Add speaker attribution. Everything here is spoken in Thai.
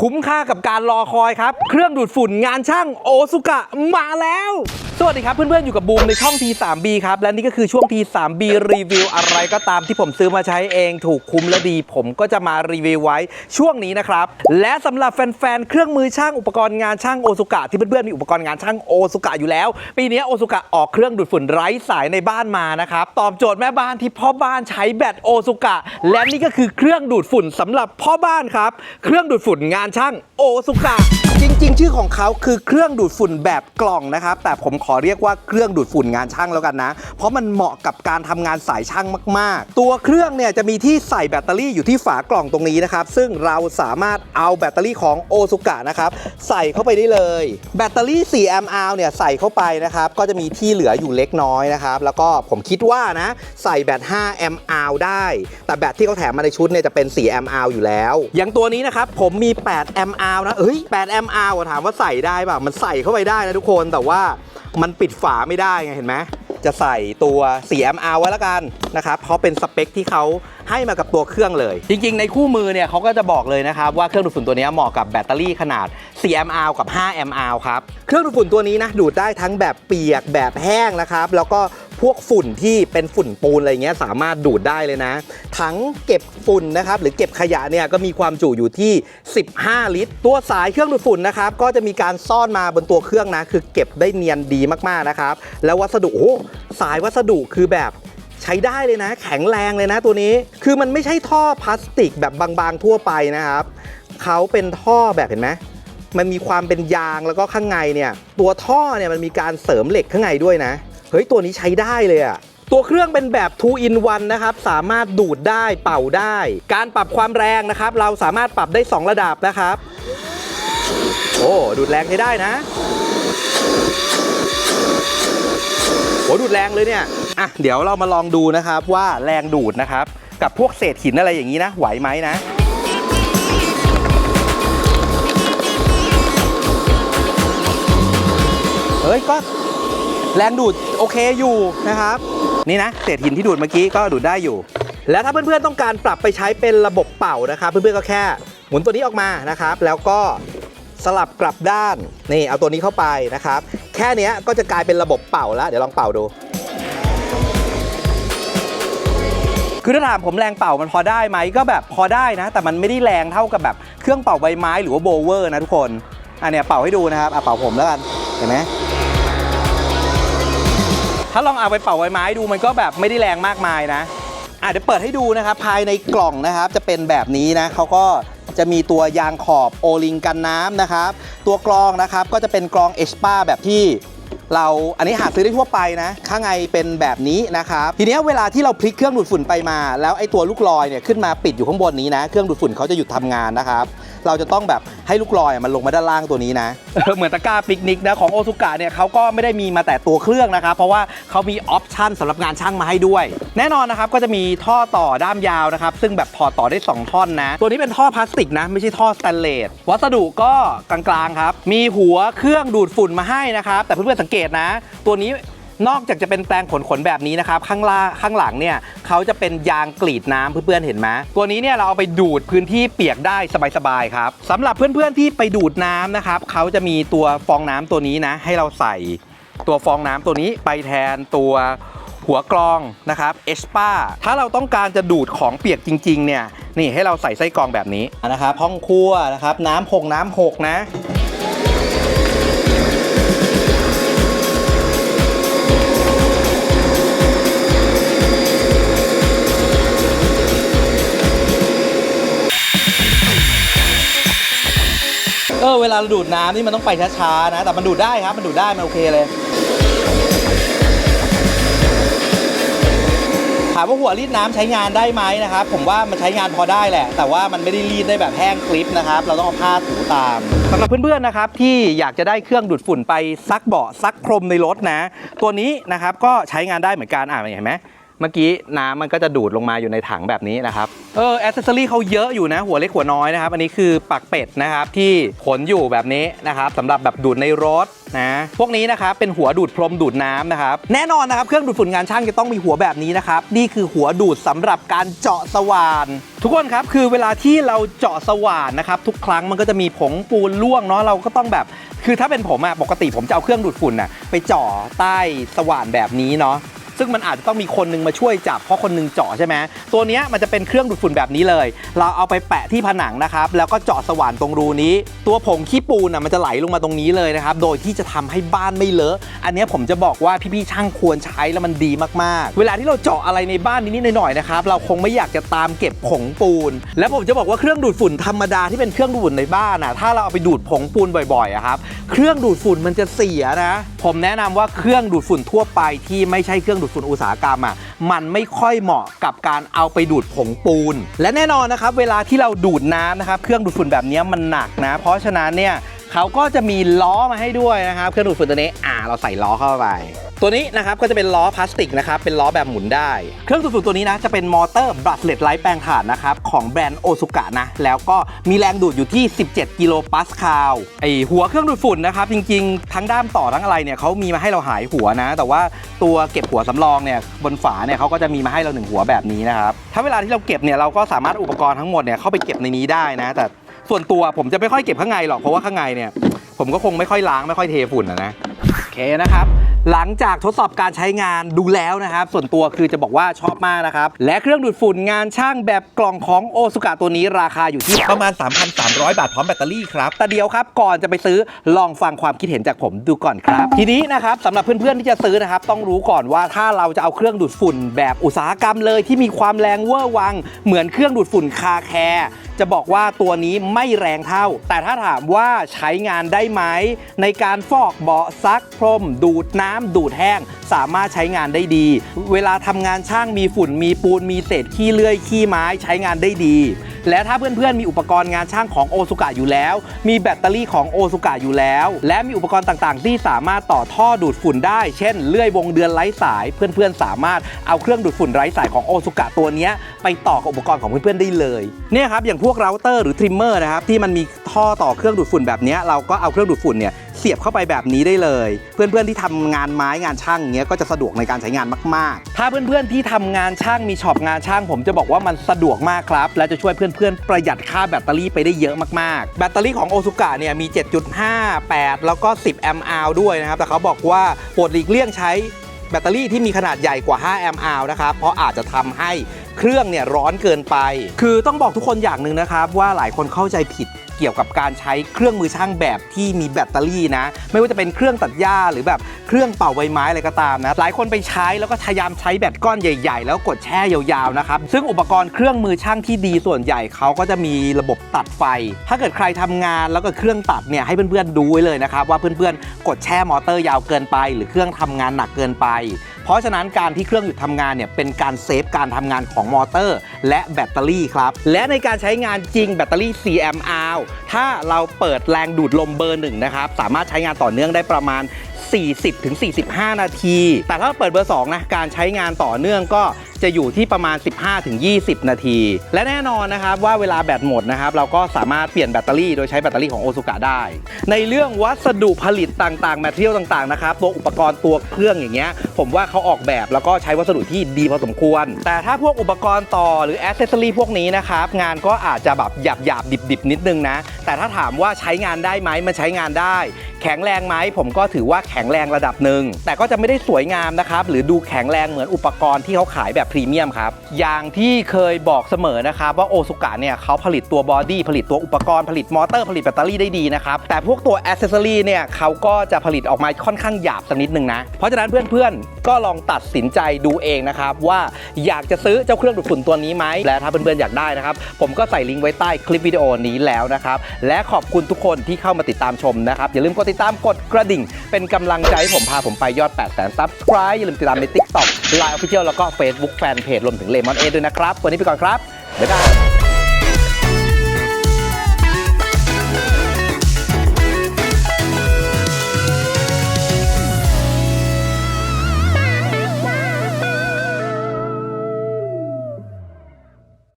Speaker 1: คุ้มค่ากับการรอคอยครับ เครื่องดูดฝุ่นงานช่างโอซุกะมาแล้ว สวัสดีครับเพื่อนๆ อยู่กับบูมในช่อง T3B ครับ และนี่ก็คือช่วง T3B รีวิวอะไรก็ตามที่ผมซื้อมาใช้เองถูกคุ้มและดี ผมก็จะมารีวิวไว้ช่วงนี้นะครับ และสำหรับแฟนๆ เครื่องมือช่างอุปกรณ์งานช่างโอซุกะที่เพื่อนๆ มีอุปกรณ์งานช่างโอซุกะอยู่แล้ว ปีนี้โอซุกะออกเครื่องดูดฝุ่นไร้สายในบ้านมานะครับตอบโจทย์แม่บ้านที่พ่อบ้านใช้แบตโอซุกะและนี่ก็คือเครื่องดูดฝุ่นสำหรับพ่อบ้านครับเครื่องดูดฝุ่นงานช่างโอซุกะ จริง ๆ ชื่อของเขาคือเครื่องดูดฝุ่นแบบกล่องนะครับ แต่ผมขอเรียกว่าเครื่องดูดฝุ่นงานช่างแล้วกันนะ เพราะมันเหมาะกับการทำงานสายช่างมาก ๆ ตัวเครื่องเนี่ยจะมีที่ใส่แบตเตอรี่อยู่ที่ฝากล่องตรงนี้นะครับ ซึ่งเราสามารถเอาแบตเตอรี่ของโอซุกะนะครับใส่เข้าไปได้เลย แบตเตอรี่4แอมป์เนี่ยใส่เข้าไปนะครับก็จะมีที่เหลืออยู่เล็กน้อยนะครับแล้วก็ผมคิดว่านะใส่แบต5แอมป์ได้ แต่แบตที่เขาแถมมาในชุดเนี่ยจะเป็น4แอมป์อยู่แล้ว อย่างตัวนี้นะครับผมมี8แอมป์นะเอ้ย8แอมป์อถามว่าใส่ได้ป่ะมันใส่เข้าไปได้นะทุกคนแต่ว่ามันปิดฝาไม่ได้ไงเห็นไหมจะใส่ตัว4แอมป์อไว้แล้วกันนะครับ เพราะเป็นสเปคที่เขาให้มากับตัวเครื่องเลย จริงๆ ในคู่มือเนี่ยเขาก็จะบอกเลยนะครับ ว่าเครื่องดูดฝุ่นตัวนี้เหมาะกับแบตเตอรี่ขนาด4แอมป์อกับ5แอมป์อครับ เครื่องดูดฝุ่นตัวนี้นะ ดูดได้ทั้งแบบเปียกแบบแห้งนะครับ แล้วก็พวกฝุ่นที่เป็นฝุ่นปูนอะไรเงี้ยสามารถดูดได้เลยนะ ถังเก็บฝุ่นนะครับหรือเก็บขยะเนี่ยก็มีความจุอยู่ที่ 15 ลิตร ตัวสายเครื่องดูดฝุ่นนะครับก็จะมีการซ่อนมาบนตัวเครื่องนะคือเก็บได้เนียนดีมากๆนะครับแล้ววัสดุโอ้สายวัสดุคือแบบใช้ได้เลยนะ แข็งแรงเลยนะตัวนี้คือมันไม่ใช่ท่อพลาสติกแบบบางๆทั่วไปนะครับเขาเป็นท่อแบบเห็นไหมมันมีความเป็นยางแล้วก็ข้างในเนี่ย ตัวท่อเนี่ยมันมีการเสริมเหล็กข้างในด้วยนะ ฮ้ยตัวนี้ใช้ได้เลยอะตัวเครื่องเป็นแบบ 2 in 1 นะครับ สามารถดูดได้เป่าได้ การปรับความแรงนะครับ เราสามารถปรับได้ 2 ระดับนะครับ โอ้ ดูดแรงใช้ได้นะโอ้ดูดแรงเลยเนี่ย อะ เดี๋ยวเรามาลองดูนะครับว่าแรงดูดนะครับ กับพวกเศษหินอะไรอย่างนี้นะ ไหวไหมนะเฮ้ยก็ แรงดูดโอเคอยู่นะครับ นี่นะเศษหินที่ดูดเมื่อกี้ก็ดูดได้อยู่ แล้วถ้าเพื่อนๆต้องการปรับไปใช้เป็นระบบเป่านะครับ เพื่อนๆก็แค่หมุนตัวนี้ออกมานะครับ แล้วก็สลับกลับด้านนี่เอาตัวนี้เข้าไปนะครับ แค่นี้ก็จะกลายเป็นระบบเป่าแล้ว เดี๋ยวลองเป่าดูคือถ้าถามผมแรงเป่ามันพอได้ไหมก็แบบพอได้นะ แต่มันไม่ได้แรงเท่ากับแบบเครื่องเป่าใบไม้หรือว่าโบเวอร์นะทุกคนอันเนี้ยเป่าให้ดูนะครับอะเป่าผมแล้วกันเห็นไหม ถ้าลองเอาไปเป่าใบไม้ดูมันก็แบบไม่ได้แรงมากมายนะอะเดี๋ยวเปิดให้ดูนะครับภายในกล่องนะครับจะเป็นแบบนี้นะเขาก็จะมีตัวยางขอบโอลิงกันน้ำนะครับ ตัวกรองนะครับก็จะเป็นกรองเอชป้าแบบที่เราอันนี้หาซื้อได้ทั่วไปนะ ข้างในเป็นแบบนี้นะครับ ทีนี้เวลาที่เราพลิกเครื่องดูดฝุ่นไปมา แล้วไอ้ตัวลูกลอยเนี่ยขึ้นมาปิดอยู่ข้างบนนี้นะ เครื่องดูดฝุ่นเขาจะหยุดทำงานนะครับ เราจะต้องแบบให้ลูกลอยมันลงมาด้านล่างตัวนี้นะเหมือนตะกร้าปิกนิกนะของโอซุกะเนี่ยเขาก็ไม่ได้มีมาแต่ตัวเครื่องนะครับเพราะว่าเขามีออปชันสำหรับงานช่างมาให้ด้วย แน่นอนนะครับก็จะมีท่อต่อด้ามยาวนะครับซึ่งแบบถอดต่อได้ 2 ท่อนนะ ตัวนี้เป็นท่อพลาสติกนะ ไม่ใช่ท่อสแตนเลสวัสดุก็กลางๆครับมีหัวเครื่องดูดฝุ่นมาให้นะครับแต่เพื่อนๆสังเกตนะ ตัวนี้ นอกจากจะเป็นแปลงขนขนแบบนี้นะครับข้างล่างข้างหลังเนี่ยเขาจะเป็นยางกรีดน้ำเพื่อนๆเห็นไหมตัวนี้เนี่ยเราเอาไปดูดพื้นที่เปียกได้สบายๆครับสำหรับเพื่อนๆที่ไปดูดน้ำนะครับเขาจะมีตัวฟองน้ำตัวนี้นะให้เราใส่ตัวฟองน้ำตัวนี้ไปแทนตัวหัวกรองนะครับเอสปาถ้าเราต้องการจะดูดของเปียกจริงๆเนี่ยนี่ให้เราใส่ไส้กรองแบบนี้นะครับห้องครัวนะครับน้ำหกน้ำหกนะ เออเวลาเราดูดน้ำนี่มันต้องไปช้าๆนะ แต่มันดูดได้ครับ มันดูดได้ มันโอเคเลย ถามว่าหัวรีดน้ำใช้งานได้ไหมนะครับ ผมว่ามันใช้งานพอได้แหละ แต่ว่ามันไม่ได้รีดได้แบบแห้งกริปนะครับ เราต้องเอาผ้าถูตามสำหรับเพื่อนๆนะครับที่อยากจะได้เครื่องดูดฝุ่นไปซักเบาะซักพรมในรถนะ ตัวนี้นะครับก็ใช้งานได้เหมือนกันอ่าเห็นไหม เมื่อกี้น้ำมันก็จะดูดลงมาอยู่ในถังแบบนี้นะครับ เออแอ c เซสซอรี่เขาเยอะอยู่นะ หัวเล็กหัวน้อยนะครับ อันนี้คือปักเป็ดนะครับที่ขนอยู่แบบนี้นะครับสำหรับแบบดูดในรถนะพวกนี้นะครับเป็นหัวดูดพรมดูดน้ำนะครับแน่นอนนะครับเครื่องดูดฝุ่นงานช่างจะต้องมีหัวแบบนี้นะครับนี่คือหัวดูดสำหรับการเจาะสว่าน ทุกคนครับคือเวลาที่เราเจาะสว่านนะครับทุกครั้งมันก็จะมีผงปูนล่วงเนาะเราก็ต้องแบบคือถ้าเป็นผมอะปกติผมจะเอาเครื่องดูดฝุ่นอะไปเจ่อใต้สว่านแบบนี้เนาะ ซึ่งมันอาจจะต้องมีคนนึงมาช่วยจับเพราะคนนึงเจาะใช่ไหมตัวเนี้ยมันจะเป็นเครื่องดูดฝุ่นแบบนี้เลย เราเอาไปแปะที่ผนังนะครับ แล้วก็เจาะสว่านตรงรูนี้ ตัวผงขี้ปูนอะมันจะไหลลงมาตรงนี้เลยนะครับ โดยที่จะทำให้บ้านไม่เลอะ อันนี้ผมจะบอกว่าพี่ๆช่างควรใช้แล้วมันดีมากๆ เวลาที่เราเจาะอะไรในบ้านนิดๆหน่อยๆนะครับ เราคงไม่อยากจะตามเก็บผงปูน และผมจะบอกว่าเครื่องดูดฝุ่นธรรมดาที่เป็นเครื่องดูดฝุ่นในบ้านอะถ้าเราเอาไปดูดผงปูนบ่อยๆอะครับ เครื่องดูดฝุ่นมันจะเสียนะ ผมแนะนำว่าเครื่องดูดฝุ่นทั่วไปที่ไม่ใช่เครื่องดูดฝุ่นอุตสาหกรรมอะมันไม่ค่อยเหมาะกับการเอาไปดูดผงปูน และแน่นอนนะครับเวลาที่เราดูดน้ำนะครับเครื่องดูดฝุ่นแบบนี้มันหนักนะ เพราะฉะนั้นเนี่ย เขาก็จะมีล้อมาให้ด้วยนะครับ เครื่องดูดฝุ่นตัวนี้อ่าเราใส่ล้อเข้าไป ตัวนี้นะครับก็จะเป็นล้อพลาสติกนะครับ เป็นล้อแบบหมุนได้ เครื่องดูดฝุ่นตัวนี้นะจะเป็นมอเตอร์บรัสเลตไร้แปลงถ่านนะครับของแบรนด์โอซุกะนะ แล้วก็มีแรงดูดอยู่ที่ 17 กิโลปาสคาล ไอหัวเครื่องดูดฝุ่นนะครับจริงๆ ทั้งด้ามต่อทั้งอะไรเนี่ยเขามีมาให้เราหายหัวนะ แต่ว่าตัวเก็บหัวสำรองเนี่ยบนฝาเนี่ยเขาก็จะมีมาให้เราหนึ่งหัวแบบนี้นะครับ ถ้าเวลาที่เราเก็บเนี่ยเราก็สามารถอุปกรณ์ทั้งหมดเนี่ยเข้าไปเก็บในนี้ได้นะ แต่ ส่วนตัวผมจะไม่ค่อยเก็บข้างในหรอกเพราะว่าข้างในเนี่ย ผมก็คงไม่ค่อยล้างไม่ค่อยเทฝุ่นนะนะโอเคนะครับ หลังจากทดสอบการใช้งานดูแล้วนะครับ ส่วนตัวคือจะบอกว่าชอบมากนะครับ และเครื่องดูดฝุ่นงานช่างแบบกล่องของโอซุกะตัวนี้ราคาอยู่ที่ประมาณ 3,300 บาทพร้อมแบตเตอรี่ครับ แต่เดียวครับก่อนจะไปซื้อลองฟังความคิดเห็นจากผมดูก่อนครับ ทีนี้นะครับสำหรับเพื่อนๆที่จะซื้อนะครับ ต้องรู้ก่อนว่าถ้าเราจะเอาเครื่องดูดฝุ่นแบบอุตสาหกรรมเลยที่มีความแรงเวอร์วัง เหมือนเครื่องดูดฝุ่นคาแคร์จะบอกว่าตัวนี้ไม่แรงเท่า แต่ถ้าถามว่าใช้งานได้ไหม ในการฟอกเบาะซักพรม ดูดน้ำดูดแห้ง สามารถใช้งานได้ดี เวลาทำงานช่างมีฝุ่นมีปูนมีเศษขี้เลื่อยขี้ไม้ใช้งานได้ดี และถ้าเพื่อนๆ มีอุปกรณ์งานช่างของโอซุกะอยู่แล้ว มีแบตเตอรี่ของโอซุกะอยู่แล้ว และมีอุปกรณ์ต่างๆ ที่สามารถต่อท่อดูดฝุ่นได้ เช่น เลื่อยวงเดือนไร้สาย เพื่อนๆ สามารถเอาเครื่องดูดฝุ่นไร้สายของโอซุกะตัวนี้ไปต่อกับอุปกรณ์ของเพื่อนๆ ได้เลย เนี่ยครับ อย่างพวกเราเตอร์หรือทริมเมอร์นะครับที่มันมีท่อต่อเครื่องดูดฝุ่นแบบนี้เราก็เอาเครื่องดูดฝุ่นเนี่ย สียบเข้าไปแบบนี้ได้เลย เพื่อนๆที่ทำงานไม้งานช่างเงี้ยก็จะสะดวกในการใช้งานมากๆ ถ้าเพื่อนๆที่ทำงานช่างมีช็อปงานช่าง ผมจะบอกว่ามันสะดวกมากครับ และจะช่วยเพื่อนๆ ประหยัดค่าแบตเตอรี่ไปได้เยอะมากๆ แบตเตอรี่ของโอซุกะเนี่ยมี 7.5 8 แล้วก็ 10 แอมป์อาวด้วยนะครับ แต่เขาบอกว่าโปรดหลีกเลี่ยงใช้แบตเตอรี่ที่มีขนาดใหญ่กว่า 5 แอมป์อาวนะครับ เพราะอาจจะทำให้เครื่องเนี่ยร้อนเกินไป คือต้องบอกทุกคนอย่างหนึ่งนะครับว่าหลายคนเข้าใจผิดเกี่ยวกับการใช้เครื่องมือช่างแบบที่มีแบตเตอรี่นะ ไม่ว่าจะเป็นเครื่องตัดหญ้าหรือแบบเครื่องเป่าใบไม้อะไรก็ตามนะ หลายคนไปใช้แล้วก็พยายามใช้แบตก้อนใหญ่ ๆ แล้วกดแช่ยาวๆนะครับ ซึ่งอุปกรณ์เครื่องมือช่างที่ดีส่วนใหญ่เขาก็จะมีระบบตัดไฟ ถ้าเกิดใครทำงานแล้วก็เครื่องตัดเนี่ยให้เพื่อนๆดูไว้เลยนะครับว่าเพื่อนๆ กดแช่มอเตอร์ยาวเกินไป หรือเครื่องทำงานหนักเกินไป เพราะฉะนั้นการที่เครื่องหยุดทำงานเนี่ยเป็นการเซฟการทำงานของมอเตอร์ และแบตเตอรี่ครับ และในการใช้งานจริงแบตเตอรี่4แอมป์อาวถ้าเราเปิดแรงดูดลมเบอร์หนึ่งนะครับ สามารถใช้งานต่อเนื่องได้ประมาณ 40ถึง45 นาที แต่ถ้าเปิดเบอร์2นะ การใช้งานต่อเนื่องก็ จะอยู่ที่ประมาณ 15ถึง20 นาที และแน่นอนนะครับว่าเวลาแบตหมดนะครับเราก็สามารถเปลี่ยนแบตเตอรี่โดยใช้แบตเตอรี่ของโอซุกะได้ ในเรื่องวัสดุผลิตต่างๆแมทเทียลต่างๆนะครับตัวอุปกรณ์ตัวเครื่องอย่างเงี้ยผมว่าเขาออกแบบแล้วก็ใช้วัสดุที่ดีพอสมควร แต่ถ้าพวกอุปกรณ์ต่อหรือแอ c เซสซอรีพวกนี้นะครับงานก็อาจจะแบบหยาบหยาบๆดิบนิดนึงนะ แต่ถ้าถามว่าใช้งานได้ไหมมันใช้งานได้ แข็งแรงไหมผมก็ถือว่าแข็งแรงระดับหนึ่งแต่ก็จะไม่ได้สวยงามนะครับหรือดูแข็งแรงเหมือนอุปกรณ์ที่เขาขายแบบรีเมียมครับ อย่างที่เคยบอกเสมอนะครับ ว่าโอซุกะเนี่ยเขาผลิตตัวบอดี้ผลิตตัวอุปกรณ์ผลิตมอเตอร์ผลิตแบตเตอรี่ได้ดีนะครับ แต่พวกตัวอ c เซสซอรีเนี่ยเขาก็จะผลิตออกมาค่อนข้างหยาบสักนิดนึงนะ เพราะฉะนั้นเพื่อนๆ ก็ลองตัดสินใจดูเองนะครับ ว่าอยากจะซื้อเจ้าเครื่องดูดฝุ่นตัวนี้ไหมและถ้าเพื่อนๆอยากได้นะครับ ผมก็ใส่ลิงก์ไว้ใต้คลิปวิดีโอนี้แล้วนะครับและขอบคุณทุกคนที่เข้ามาติดตามชมนะครับอย่าลืมกดติดตามกดกระดิ่ง เป็นกำลังใจให้ผมพาผมไปยอด8 0 0 0 0 subscribe อย่าลืมติดตามใน TikTok Line Official แล้วก็ Facebook Fanpage รวมถึง Lemon 8ด้วยนะครับ วันนี้ไปก่อนครับบ๊ายบาย